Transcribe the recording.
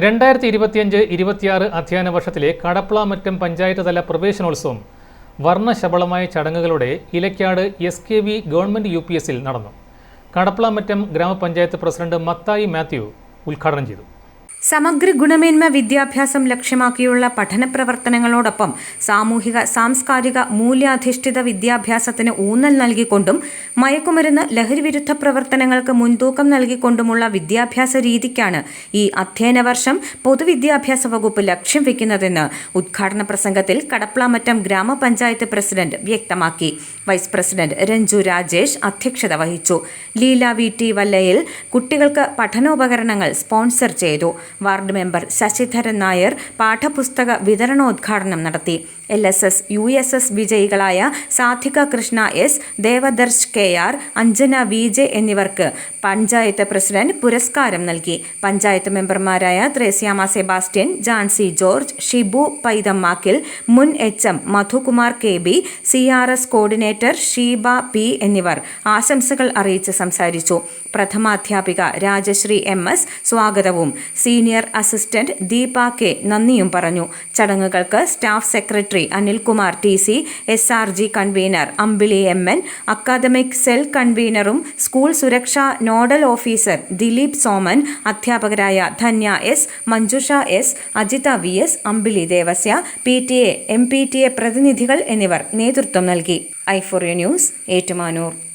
രണ്ടായിരത്തി ഇരുപത്തിയഞ്ച് ഇരുപത്തിയാറ് അധ്യയന വർഷത്തിലെ കടപ്ലാമറ്റം പഞ്ചായത്ത് തല പ്രവേശനോത്സവം വർണശബളമായ ചടങ്ങുകളോടെ Elakkad S K V government U P എസിൽ നടന്നു. കടപ്ലാമറ്റം ഗ്രാമപഞ്ചായത്ത് പ്രസിഡന്റ് മത്തായി മാത്യു ഉദ്ഘാടനം ചെയ്തു. സമഗ്ര ഗുണമേന്മ വിദ്യാഭ്യാസം ലക്ഷ്യമാക്കിയുള്ള പഠന പ്രവർത്തനങ്ങളോടൊപ്പം സാമൂഹിക സാംസ്കാരിക മൂല്യാധിഷ്ഠിത വിദ്യാഭ്യാസത്തിന് ഊന്നൽ നൽകിക്കൊണ്ടും മയക്കുമരുന്ന് ലഹരിവിരുദ്ധ പ്രവർത്തനങ്ങൾക്ക് മുൻതൂക്കം നൽകിക്കൊണ്ടുമുള്ള വിദ്യാഭ്യാസ രീതിക്കാണ് ഈ അധ്യയന വർഷം പൊതുവിദ്യാഭ്യാസ വകുപ്പ് ലക്ഷ്യം വെക്കുന്നതെന്ന് ഉദ്ഘാടന പ്രസംഗത്തിൽ കടപ്ലാമറ്റം ഗ്രാമപഞ്ചായത്ത് പ്രസിഡന്റ് വ്യക്തമാക്കി. വൈസ് പ്രസിഡന്റ് രഞ്ജു രാജേഷ് അധ്യക്ഷത വഹിച്ചു. ലീല വി ടി വല്ലയിൽ കുട്ടികൾക്ക് പഠനോപകരണങ്ങൾ സ്പോൺസർ ചെയ്തു. വാർഡ് മെമ്പർ ശശിധരൻ നായർ പാഠപുസ്തക വിതരണോദ്ഘാടനം നടത്തി L S S U S S വിജയികളായ Sadhika Krishna S Devadarsh K R Anjana V J എന്നിവർക്ക് പഞ്ചായത്ത് പ്രസിഡന്റ് പുരസ്കാരം നൽകി. പഞ്ചായത്ത് മെമ്പർമാരായ ത്രേസ്യാമ സെബാസ്റ്റ്യൻ ജാൻസി ജോർജ് ഷിബു പൈതമ്മാക്കിൽ മുൻ H M Madhukumar K B C R S coordinator Sheeba P എന്നിവർ ആശംസകൾ അറിയിച്ച് സംസാരിച്ചു. പ്രഥമാധ്യാപിക രാജശ്രീ എം എസ് സ്വാഗതവും. സീനിയർ അസിസ്റ്റന്റ് ദീപ കെ നന്ദിയും പറഞ്ഞു. ചടങ്ങുകൾക്ക് staff secretary Anilkumar T C S R G convener Ambili M N academic cell കൺവീനറും school സുരക്ഷാ നോഡൽ ഓഫീസർ ദിലീപ് സോമൻ അധ്യാപകരായ Dhanya S Manjusha S Ajitha V S Ambili Devasya P T A M P T A പ്രതിനിധികൾ എന്നിവർ നേതൃത്വം നൽകി. ഐഫോറിയ news Ettumanoor.